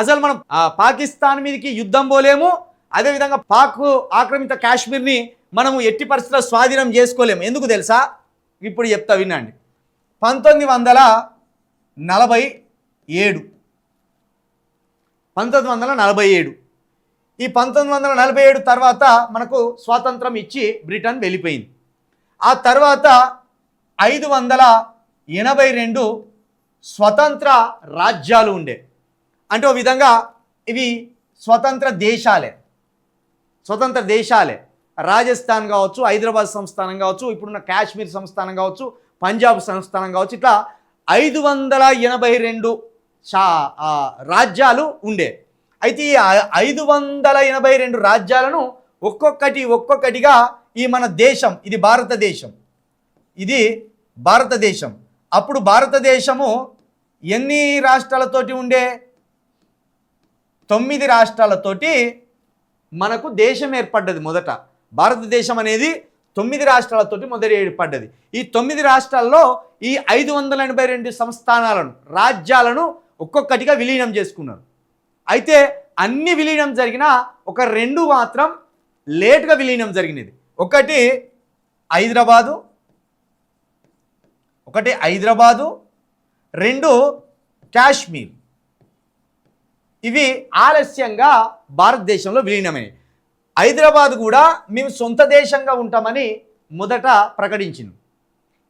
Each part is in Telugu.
అసలు మనం పాకిస్తాన్ మీదకి యుద్ధం పోలేము అదేవిధంగా పాక్ ఆక్రమిత కాశ్మీర్ని మనము ఎట్టి పరిస్థితుల్లో స్వాధీనం చేసుకోలేము. ఎందుకు తెలుసా? ఇప్పుడు చెప్తా వినండి. పంతొమ్మిది వందల నలభై ఏడు. పంతొమ్మిది వందల నలభై ఏడు. ఈ పంతొమ్మిది వందల నలభై ఏడు తర్వాత మనకు స్వాతంత్రం ఇచ్చి బ్రిటన్ వెళ్ళిపోయింది. ఆ తర్వాత ఐదు వందల ఎనభై రెండు స్వతంత్ర రాజ్యాలు ఉండే. అంటే ఓ విధంగా ఇవి స్వతంత్ర దేశాలే. స్వతంత్ర దేశాలే. రాజస్థాన్ కావచ్చు హైదరాబాద్ సంస్థానం కావచ్చు ఇప్పుడున్న కాశ్మీర్ సంస్థానం కావచ్చు పంజాబ్ సంస్థానం కావచ్చు ఇట్లా ఐదు వందల ఎనభై రెండు షా రాజ్యాలు ఉండే. అయితే ఈ ఐదు వందల ఎనభై రెండు రాజ్యాలను ఒక్కొక్కటి ఒక్కొక్కటిగా ఈ మన దేశం ఇది భారతదేశం. ఇది భారతదేశం. అప్పుడు భారతదేశము ఎన్ని రాష్ట్రాలతోటి ఉండే? తొమ్మిది రాష్ట్రాలతోటి మనకు దేశం ఏర్పడ్డది మొదట. భారతదేశం అనేది తొమ్మిది రాష్ట్రాలతోటి మొదటి ఏర్పడ్డది. ఈ తొమ్మిది రాష్ట్రాల్లో ఈ ఐదు వందల ఎనభై రెండు సంస్థానాలను రాజ్యాలను ఒక్కొక్కటిగా విలీనం చేసుకున్నారు. అయితే అన్ని విలీనం జరిగినా ఒక రెండు మాత్రం లేట్గా విలీనం జరిగినది. ఒకటి హైదరాబాదు ఒకటి హైదరాబాదు రెండు కాశ్మీర్. ఇవి ఆలస్యంగా భారతదేశంలో విలీనమైనవి. హైదరాబాద్ కూడా మేము సొంత దేశంగా ఉంటామని మొదట ప్రకటించింది.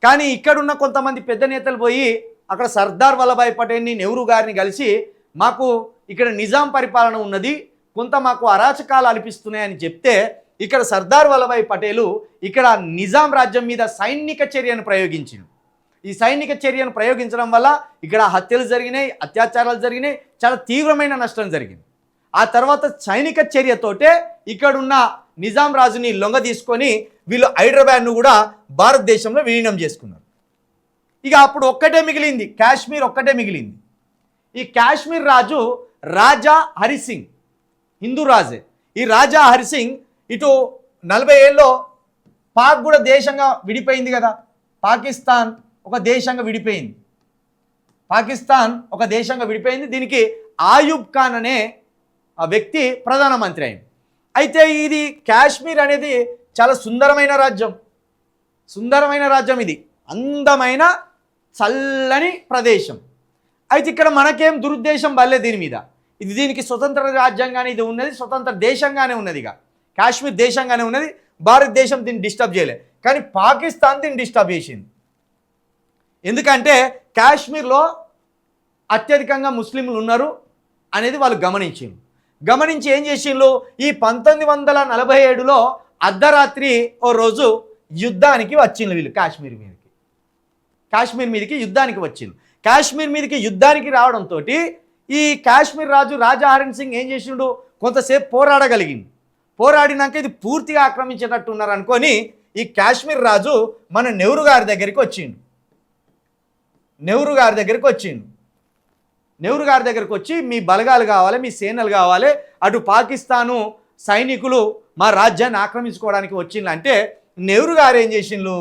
కానీ ఇక్కడున్న కొంతమంది పెద్ద నేతలు పోయి అక్కడ సర్దార్ వల్లభాయ్ పటేల్ని నెహ్రూ గారిని కలిసి మాకు ఇక్కడ నిజాం పరిపాలన ఉన్నది కొంత మాకు అరాచకాలు అనిపిస్తున్నాయని చెప్తే ఇక్కడ సర్దార్ వల్లభాయ్ పటేలు ఇక్కడ నిజాం రాజ్యం మీద సైనిక చర్యను ప్రయోగించింది ఈ సైనిక చర్యను ప్రయోగించడం వల్ల ఇక్కడ హత్యలు జరిగినాయి అత్యాచారాలు జరిగినాయి చాలా తీవ్రమైన నష్టం జరిగింది. ఆ తర్వాత సైనిక చర్యతోటే ఇక్కడున్న నిజాం రాజుని లొంగ తీసుకొని వీళ్ళు హైదరాబాద్ను కూడా భారతదేశంలో విలీనం చేసుకున్నారు. ఇక అప్పుడు ఒక్కటే మిగిలింది కాశ్మీర్ ఒక్కటే మిగిలింది. ఈ కాశ్మీర్ రాజు రాజా హరిసింగ్ హిందూ రాజే. ఈ రాజా హరిసింగ్ ఇటు నలభై ఏళ్ళలో పాక్ కూడా దేశంగా విడిపోయింది కదా పాకిస్తాన్ ఒక దేశంగా విడిపోయింది. పాకిస్తాన్ ఒక దేశంగా విడిపోయింది. దీనికి ఆయుబ్ ఖాన్ అనే ఆ వ్యక్తి ప్రధానమంత్రి అయింది. అయితే ఇది కాశ్మీర్ అనేది చాలా సుందరమైన రాజ్యం. సుందరమైన రాజ్యం ఇది. అందమైన చల్లని ప్రదేశం. అయితే ఇక్కడ మనకేం దురుద్దేశం వల్లే దీని మీద. ఇది దీనికి స్వతంత్ర రాజ్యంగానే ఇది ఉన్నది స్వతంత్ర దేశంగానే ఉన్నది ఇక. కాశ్మీర్ దేశంగానే ఉన్నది. భారతదేశం దీన్ని డిస్టర్బ్ చేయలే. కానీ పాకిస్తాన్ దీన్ని డిస్టర్బ్ చేసింది. ఎందుకంటే కాశ్మీర్లో అత్యధికంగా ముస్లింలు ఉన్నారు అనేది వాళ్ళు గమనించిండ్రు. గమనించి ఏం చేసిండ్రు? ఈ పంతొమ్మిది వందల నలభై ఏడులో అర్ధరాత్రి ఓ రోజు యుద్ధానికి వచ్చిండ్రు వీళ్ళు కాశ్మీర్ మీదకి. కాశ్మీర్ మీదకి యుద్ధానికి వచ్చింది కాశ్మీర్ మీదకి యుద్ధానికి రావడంతో ఈ కాశ్మీర్ రాజు రాజా హరణ్ సింగ్ ఏం చేసిండు? కొంతసేపు పోరాడగలిగింది పోరాడినాక ఇది పూర్తిగా ఆక్రమించేటట్టు ఉన్నారు అనుకొని ఈ కాశ్మీర్ రాజు మన నెహ్రూ గారి దగ్గరికి వచ్చిండు. నెహ్రూ గారి దగ్గరికి వచ్చిండు. నెహ్రూ గారి దగ్గరికి వచ్చి మీ బలగాలు కావాలి మీ సేనలు కావాలి అటు పాకిస్తాను సైనికులు మా రాజ్యాన్ని ఆక్రమించుకోవడానికి వచ్చిండ్రు. అంటే నెహ్రూ గారు ఏం చేసిండ్రు?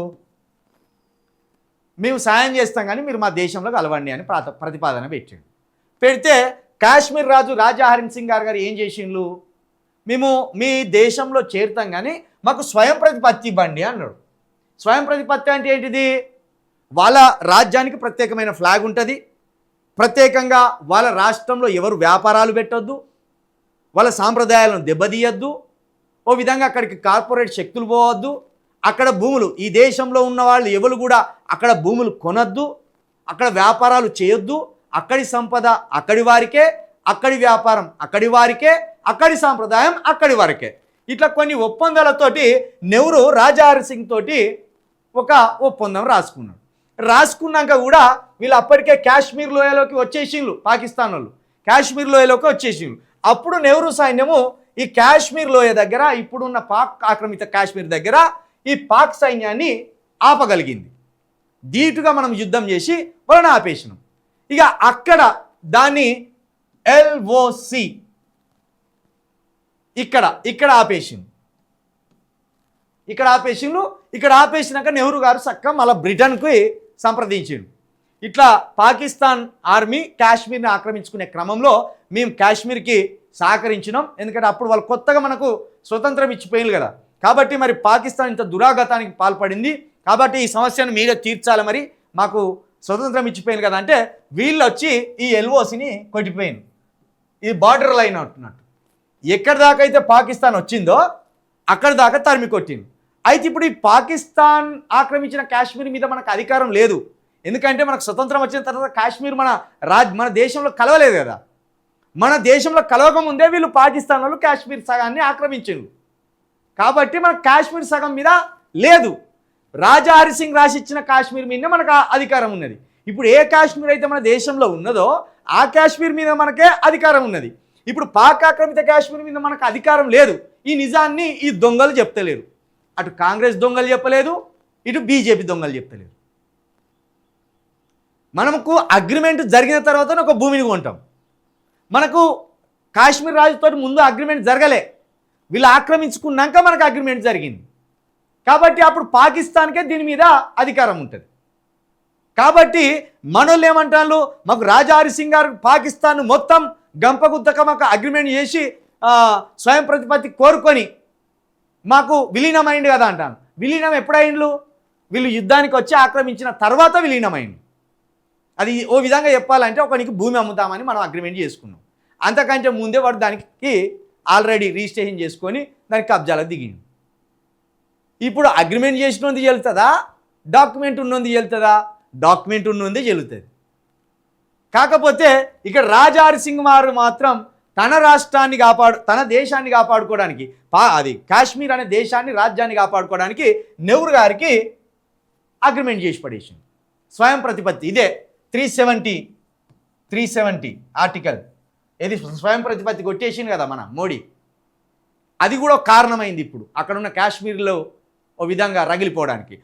మేము సాయం చేస్తాం కానీ మీరు మా దేశంలో కలవండి అని ప్రాత ప్రతిపాదన పెట్టాడు. పెడితే కాశ్మీర్ రాజు రాజా హరిన్ సింగ్ గారు గారు ఏం చేసిండ్రు? మేము మీ దేశంలో చేరుతాం కానీ మాకు స్వయం ప్రతిపత్తి ఇవ్వండి అన్నాడు. స్వయం ప్రతిపత్తి అంటే ఏంటిది? వాళ్ళ రాజ్యానికి ప్రత్యేకమైన ఫ్లాగ్ ఉంటుంది. ప్రత్యేకంగా వాళ్ళ రాష్ట్రంలో ఎవరు వ్యాపారాలు పెట్టొద్దు. వాళ్ళ సాంప్రదాయాలను దెబ్బతీయద్దు. ఓ విధంగా అక్కడికి కార్పొరేట్ శక్తులు పోవద్దు. అక్కడ భూములు ఈ దేశంలో ఉన్న వాళ్ళు ఎవరు కూడా అక్కడ భూములు కొనద్దు. అక్కడ వ్యాపారాలు చేయొద్దు. అక్కడి సంపద అక్కడి వారికే అక్కడి వ్యాపారం అక్కడి వారికే అక్కడి సాంప్రదాయం అక్కడి వారికే. ఇట్లా కొన్ని ఒప్పందాలతోటి నెహ్రూ రాజా సింగ్ తోటి ఒక ఒప్పందం రాసుకున్నాడు. రాసుకున్నాక కూడా వీళ్ళు అప్పటికే కాశ్మీర్ లోయలోకి వచ్చేసిండ్రు పాకిస్తాన్ వాళ్ళు కాశ్మీర్ లోయలోకి వచ్చేసిండ్రు. అప్పుడు నెహ్రూ సైన్యము ఈ కాశ్మీర్ లోయ దగ్గర ఇప్పుడున్న పాక్ ఆక్రమిత కాశ్మీర్ దగ్గర ఈ పాక్ సైన్యాన్ని ఆపగలిగింది. ధీటుగా మనం యుద్ధం చేసి వాళ్ళని ఆపేసినాం. ఇక అక్కడ దాన్ని ఎల్ఓసి ఇక్కడ ఇక్కడ ఆపేసింది ఇక్కడ ఆపేసిండు ఇక్కడ ఆపేసినాక నెహ్రూ గారు చక్క మళ్ళీ బ్రిటన్కి సంప్రదించిండు. ఇట్లా పాకిస్తాన్ ఆర్మీ కాశ్మీర్ని ఆక్రమించుకునే క్రమంలో మేము కాశ్మీర్కి సహకరించినాం. ఎందుకంటే అప్పుడు వాళ్ళు కొత్తగా మనకు స్వతంత్రం ఇచ్చిపోయింది కదా. కాబట్టి మరి పాకిస్తాన్ ఇంత దురాగతానికి పాల్పడింది. కాబట్టి ఈ సమస్యను మీరే తీర్చాలి మరి. మాకు స్వతంత్రం ఇచ్చిపోయింది కదా అంటే వీళ్ళు వచ్చి ఈ ఎల్ఓసిని కొట్టిపోయింది ఇది బార్డర్ లైన్ అంటున్నట్టు. ఎక్కడి దాకా అయితే పాకిస్తాన్ వచ్చిందో అక్కడి దాకా తరిమి కొట్టింది అయితే ఇప్పుడు ఈ పాకిస్తాన్ ఆక్రమించిన కాశ్మీర్ మీద మనకు అధికారం లేదు. ఎందుకంటే మనకు స్వతంత్రం వచ్చిన తర్వాత కాశ్మీర్ మన రాజ్ మన దేశంలో కలవలేదు కదా. మన దేశంలో కలవకముందే వీళ్ళు పాకిస్తాన్ వాళ్ళు కాశ్మీర్ సగాన్ని ఆక్రమించారు కాబట్టి మన కాశ్మీర్ సగం మీద లేదు. రాజా హరిసింగ్ రాసిచ్చిన కాశ్మీర్ మీదనే మనకు అధికారం ఉన్నది. ఇప్పుడు ఏ కాశ్మీర్ అయితే మన దేశంలో ఉన్నదో ఆ కాశ్మీర్ మీద మనకే అధికారం ఉన్నది. ఇప్పుడు పాక్ ఆక్రమిత కాశ్మీర్ మీద మనకు అధికారం లేదు. ఈ నిజాన్ని ఈ దొంగలు చెప్తలేరు. అటు కాంగ్రెస్ దొంగలు చెప్పలేదు ఇటు బీజేపీ దొంగలు చెప్పలేదు. మనకు అగ్రిమెంట్ జరిగిన తర్వాత ఒక భూమిని కొంటాం. మనకు కాశ్మీర్ రాజుతో ముందు అగ్రిమెంట్ జరగలే. వీళ్ళు ఆక్రమించుకున్నాక మనకు అగ్రిమెంట్ జరిగింది. కాబట్టి అప్పుడు పాకిస్తాన్కే దీని మీద అధికారం ఉంటుంది. కాబట్టి మనోళ్ళు ఏమంటారు మాకు రాజా హరిసింగ్ గారు పాకిస్తాన్ మొత్తం గంపగుద్దక మాకు అగ్రిమెంట్ చేసి స్వయం ప్రతిపత్తి కోరుకొని మాకు విలీనమైంది కదా అంటాను. విలీనం ఎప్పుడైండ్లు? వీళ్ళు యుద్ధానికి వచ్చి ఆక్రమించిన తర్వాత విలీనమైంది. అది ఓ విధంగా చెప్పాలంటే ఒకనికి భూమి అమ్ముతామని మనం అగ్రిమెంట్ చేసుకున్నాం. అంతకంటే ముందే వాడు దానికి ఆల్రెడీ రిజిస్ట్రేషన్ చేసుకొని దానికి కబ్జాలకు దిగింది ఇప్పుడు అగ్రిమెంట్ చేసినది చెల్లుతుందా డాక్యుమెంట్ ఉన్నది చెల్లుతుందా డాక్యుమెంట్ ఉన్నది చెల్లుతుంది కాకపోతే ఇక్కడ రాజారి సింగ్ వారు మాత్రం తన రాష్ట్రాన్ని కాపాడు తన దేశాన్ని కాపాడుకోవడానికి పా అది కాశ్మీర్ అనే దేశాన్ని రాజ్యాన్ని కాపాడుకోవడానికి నెహ్రూ గారికి అగ్రిమెంట్ చేసి పడేసింది స్వయం ప్రతిపత్తి ఇదే three seventy three seventy article ఏది స్వయం ప్రతిపత్తి కొట్టేసింది కదా మన మోడీ. అది కూడా కారణమైంది ఇప్పుడు. అక్కడున్న కాశ్మీర్లో ఓ విధంగా రగిలిపోవడానికి.